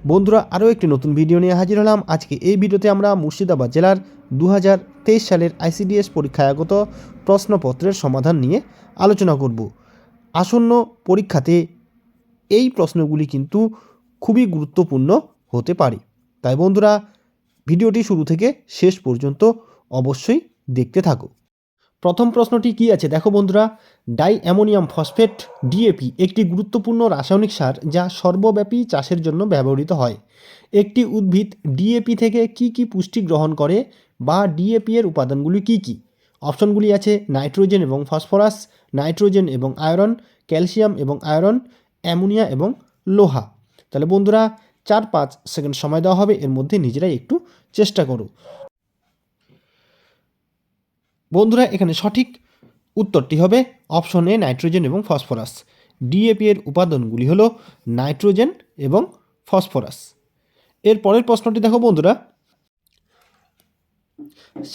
বন্ধুরা, আরও একটি নতুন ভিডিও নিয়ে হাজির হলাম। আজকে এই ভিডিওতে আমরা মুর্শিদাবাদ জেলার দু হাজার তেইশ সালের আইসিডিএস পরীক্ষায় আগত প্রশ্নপত্রের সমাধান নিয়ে আলোচনা করব। আসন্ন পরীক্ষাতে এই প্রশ্নগুলি কিন্তু খুবই গুরুত্বপূর্ণ হতে পারে। তাই বন্ধুরা, ভিডিওটি শুরু থেকে শেষ পর্যন্ত অবশ্যই দেখতে থাকো। প্রথম প্রশ্নটি কি আছে? দেখো বন্ধুরা ডাই অ্যামোনিয়াম ফসফেট ডিএপি একটি গুরুত্বপূর্ণ রাসায়নিক সার যা সর্বব্যাপী চাষের জন্য ব্যবহৃত হয়। একটি উদ্ভিদ ডিএপি থেকে কি কি পুষ্টি গ্রহণ করে বা ডিএপি এর উপাদানগুলি কি কি? অপশনগুলি আছে নাইট্রোজেন এবং ফসফরাস, নাইট্রোজেন এবং আয়রন, ক্যালসিয়াম এবং আয়রন, অ্যামোনিয়া এবং লোহা। তাহলে বন্ধুরা, চার পাঁচ সেকেন্ড সময় দেওয়া হবে, এর মধ্যে নিজেরাই একটু চেষ্টা করো। বন্ধুরা, এখানে সঠিক উত্তরটি হবে অপশন এ নাইট্রোজেন এবং ফসফরাস। ডিএপি এর উপাদানগুলি হলো নাইট্রোজেন এবং ফসফরাস। এর পরের প্রশ্নটি দেখো বন্ধুরা।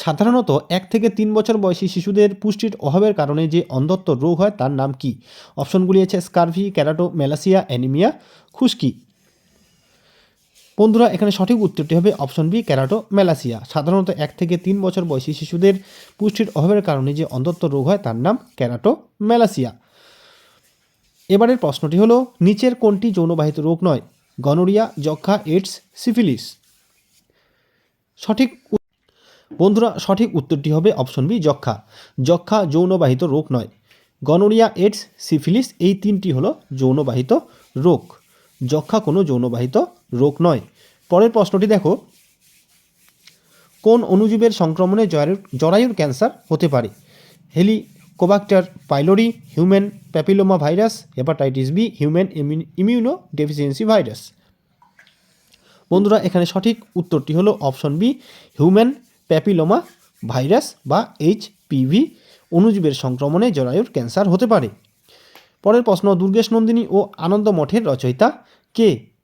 সাধারণত এক থেকে তিন বছর বয়সী শিশুদের পুষ্টির অভাবের কারণে যে অন্ধত্ব রোগ হয় তার নাম কি? অপশনগুলি আছে স্কারভি ক্যারাটো ম্যালাসিয়া অ্যানিমিয়া, খুশকি বন্ধুরা, এখানে সঠিক উত্তরটি হবে অপশন বি, ক্যারাটো ম্যালাসিয়া সাধারণত এক থেকে তিন বছর বয়সী শিশুদের পুষ্টির অভাবের কারণে যে অন্ধত্ব রোগ হয় তার নাম ক্যারাটো ম্যালাসিয়া এবারের প্রশ্নটি হলো, নিচের কোনটি যৌনবাহিত রোগ নয়? গনোরিয়া যক্ষা এইডস, সিফিলিস। সঠিক বন্ধুরা, সঠিক উত্তরটি হবে অপশন বি যক্ষা যক্ষা যৌনবাহিত রোগ নয়। গনোরিয়া, এইডস, সিফিলিস এই তিনটি হলো যৌনবাহিত রোগ। যক্ষা কোনো যৌনবাহিত রোগ নয়। পরের প্রশ্নটি দেখো। কোন অণুজীবের সংক্রমণে জরায়ুর জরায়ুর ক্যান্সার হতে পারে? Helicobacter, pylori, human papilloma virus, hepatitis B, human immunodeficiency virus. বন্ধুরা, এখানে সঠিক উত্তরটি হলো option B, human papilloma virus বা এইচপিভি অণুজীবের সংক্রমণে জরায়ুর ক্যান্সার হতে পারে। পরের প্রশ্ন, দুর্গেশ নন্দিনী ও আনন্দ মঠের রচয়িতা কে?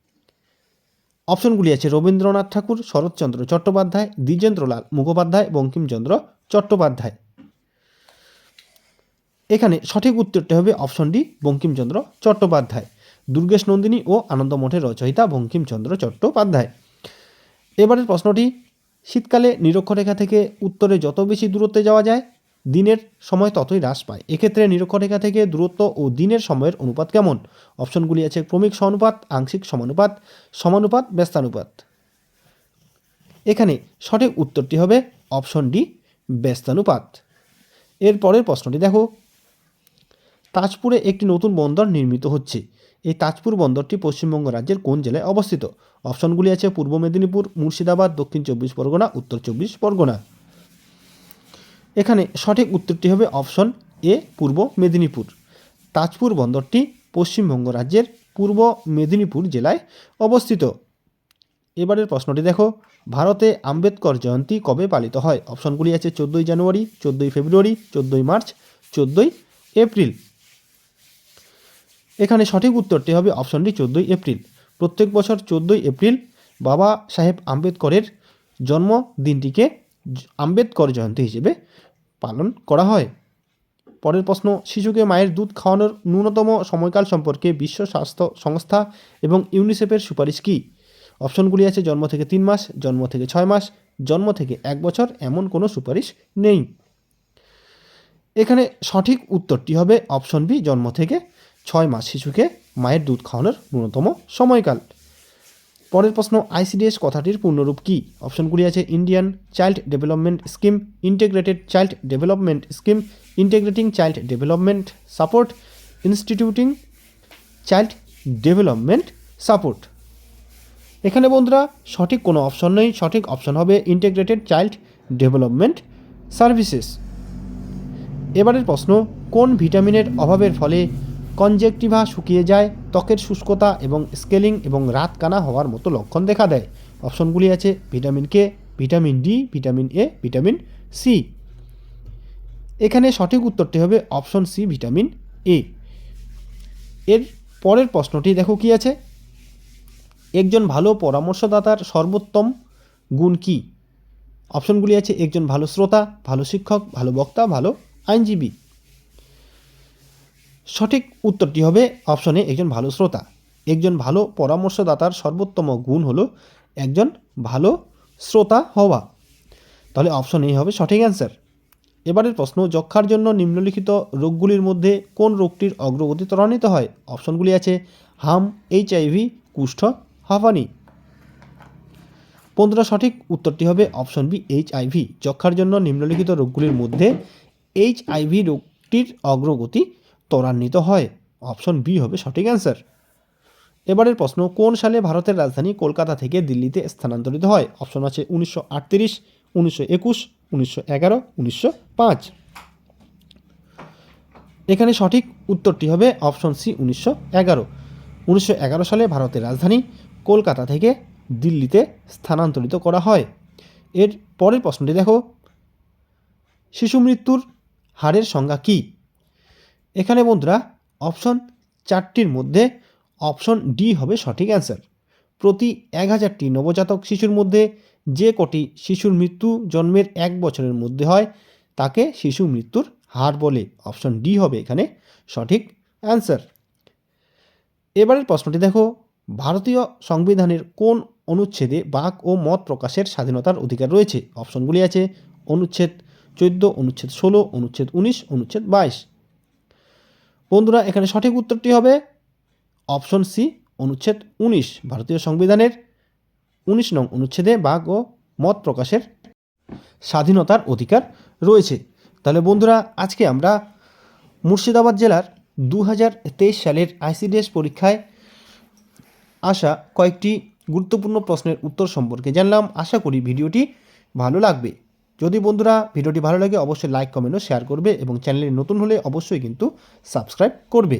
অপশনগুলি আছে রবীন্দ্রনাথ ঠাকুর, শরৎচন্দ্র চট্টোপাধ্যায়, দ্বিজেন্দ্রলাল মুখোপাধ্যায়, বঙ্কিমচন্দ্র চট্টোপাধ্যায়। এখানে সঠিক উত্তরটি হবে অপশন ডি বঙ্কিমচন্দ্র চট্টোপাধ্যায়। দুর্গেশ নন্দিনী ও আনন্দ মঠের রচয়িতা বঙ্কিমচন্দ্র চট্টোপাধ্যায়। এবারের প্রশ্নটি, শীতকালে নিরক্ষরেখা থেকে উত্তরে যত বেশি দূরত্বে যাওয়া যায় দিনের সময় ততই হ্রাস পায়। এক্ষেত্রে নিরক্ষরেখা থেকে দূরত্ব ও দিনের সময়ের অনুপাত কেমন? অপশনগুলি আছে ক্রমিক সমানুপাত, আংশিক সমানুপাত সমানুপাত, ব্যস্তানুপাত। এখানে সঠিক উত্তরটি হবে অপশন ডি, ব্যস্তানুপাত। এর পরের প্রশ্নটি দেখো। তাজপুরে একটি নতুন বন্দর নির্মিত হচ্ছে। এই তাজপুর বন্দরটি পশ্চিমবঙ্গ রাজ্যের কোন জেলায় অবস্থিত? অপশনগুলি আছে পূর্ব মেদিনীপুর, মুর্শিদাবাদ, দক্ষিণ চব্বিশ পরগনা, উত্তর চব্বিশ পরগনা। এখানে সঠিক উত্তরটি হবে অপশন এ, পূর্ব মেদিনীপুর। তাজপুর বন্দরটি পশ্চিমবঙ্গ রাজ্যের পূর্ব মেদিনীপুর জেলায় অবস্থিত। এবারের প্রশ্নটি দেখো, ভারতে আম্বেদকর জয়ন্তী কবে পালিত হয়? অপশনগুলি আছে চোদ্দোই জানুয়ারি, চোদ্দোই ফেব্রুয়ারি, চোদ্দোই মার্চ, চোদ্দোই এপ্রিল। এখানে সঠিক উত্তরটি হবে অপশনটি চোদ্দোই এপ্রিল। প্রত্যেক বছর চোদ্দোই এপ্রিল বাবা সাহেব আম্বেদকরের জন্মদিনটিকে আম্বেদকর জয়ন্তী হিসেবে পালন করা হয়। পরের প্রশ্ন, শিশুকে মায়ের দুধ খাওয়ানোর ন্যূনতম সময়কাল সম্পর্কে বিশ্ব স্বাস্থ্য সংস্থা এবং ইউনিসেফের সুপারিশ কী? অপশনগুলি আছে, জন্ম থেকে তিন মাস, জন্ম থেকে ছয় মাস, জন্ম থেকে এক বছর, এমন কোনো সুপারিশ নেই। এখানে সঠিক উত্তরটি হবে অপশন বি, জন্ম থেকে ছয় মাস শিশুকে মায়ের দুধ খাওয়ানোর ন্যূনতম সময়কাল। পরের প্রশ্ন আইসিডিএস কথাটির পূর্ণরূপ কী? অপশনগুলি আছে Indian child development scheme integrated child development scheme integrating child development support instituting child development support এখানে বন্ধুরা, সঠিক কোনো অপশন নেই, সঠিক অপশন হবে ইন্টিগ্রেটেড চাইল্ড ডেভেলপমেন্ট সার্ভিসেস এবারের প্রশ্ন, কোন ভিটামিনের অভাবের ফলে কনজেক্টিভা শুকিয়ে যায়, ত্বকের শুষ্কতা এবং স্কেলিং এবং রাত কানা হওয়ার মতো লক্ষণ দেখা দেয়। অপশনগুলি আছে vitamin K, vitamin D, vitamin A, vitamin C. এখানে সঠিক উত্তরটি হবে অপশন সি, ভিটামিন এ। এর পরের প্রশ্নটি দেখো কি আছে? একজন ভালো পরামর্শদাতার সর্বোত্তম গুণ কী? অপশনগুলি আছে একজন ভালো শ্রোতা, ভালো শিক্ষক, ভালো বক্তা, ভালো আইনজীবী। সঠিক উত্তরটি হবে অপশনে একজন ভালো শ্রোতা। একজন ভালো পরামর্শদাতার সর্বোত্তম গুণ হলো একজন ভালো শ্রোতা হওয়া। তাহলে অপশন এই হবে সঠিক অ্যান্সার। এবারের প্রশ্ন যক্ষার জন্য নিম্নলিখিত রোগগুলির মধ্যে কোন রোগটির অগ্রগতি ত্বরান্বিত হয়? অপশনগুলি আছে, হাম এইচআইভি কুষ্ঠ হাফানি বন্ধুরা সঠিক উত্তরটি হবে অপশন বি এইচআইভি যক্ষার জন্য নিম্নলিখিত রোগগুলির মধ্যে এইচআইভি রোগটির অগ্রগতি ত্বরান্বিত হয়? অপশন বি হবে সঠিক অ্যান্সার। এবারের প্রশ্ন, কোন সালে ভারতের রাজধানী কলকাতা থেকে দিল্লিতে স্থানান্তরিত হয়? অপশন আছে উনিশশো আটত্রিশ, উনিশশো একুশ, উনিশশো এগারো, উনিশশো পাঁচ। এখানে সঠিক উত্তরটি হবে অপশন সি, উনিশশো এগারো। উনিশশো এগারো সালে ভারতের রাজধানী কলকাতা থেকে দিল্লিতে স্থানান্তরিত করা হয়। এর পরের প্রশ্নটি দেখো। শিশু মৃত্যুর হারের সংজ্ঞা কী? এখানে বন্ধুরা অপশন চারটির মধ্যে অপশন ডি হবে সঠিক অ্যান্সার প্রতি এক হাজারটি নবজাতক শিশুর মধ্যে যে কটি শিশুর মৃত্যু জন্মের এক বছরের মধ্যে হয়, তাকে শিশু মৃত্যুর হার বলে অপশন ডি হবে এখানে সঠিক অ্যান্সার এবারের প্রশ্নটি দেখো, ভারতীয় সংবিধানের কোন অনুচ্ছেদে বাক ও মত প্রকাশের স্বাধীনতার অধিকার রয়েছে? অপশনগুলি আছে অনুচ্ছেদ চোদ্দ, অনুচ্ছেদ ষোলো, অনুচ্ছেদ উনিশ, অনুচ্ছেদ বাইশ। বন্ধুরা, এখানে সঠিক উত্তরটি হবে অপশন সি, অনুচ্ছেদ উনিশ, ভারতীয় সংবিধানের উনিশ নং অনুচ্ছেদে বাক ও মত প্রকাশের স্বাধীনতার অধিকার রয়েছে। তাহলে বন্ধুরা, আজকে আমরা মুর্শিদাবাদ জেলার দু হাজার তেইশ সালের আইসিডিএস পরীক্ষায় আসা কয়েকটি গুরুত্বপূর্ণ প্রশ্নের উত্তর সম্পর্কে জানলাম। আশা করি ভিডিওটি ভালো লাগবে। যদি বন্ধুরা ভিডিওটি ভালো লাগে, অবশ্যই লাইক কমেন্ট ও শেয়ার করবে এবং চ্যানেলে নতুন হলে অবশ্যই কিন্তু সাবস্ক্রাইব করবে।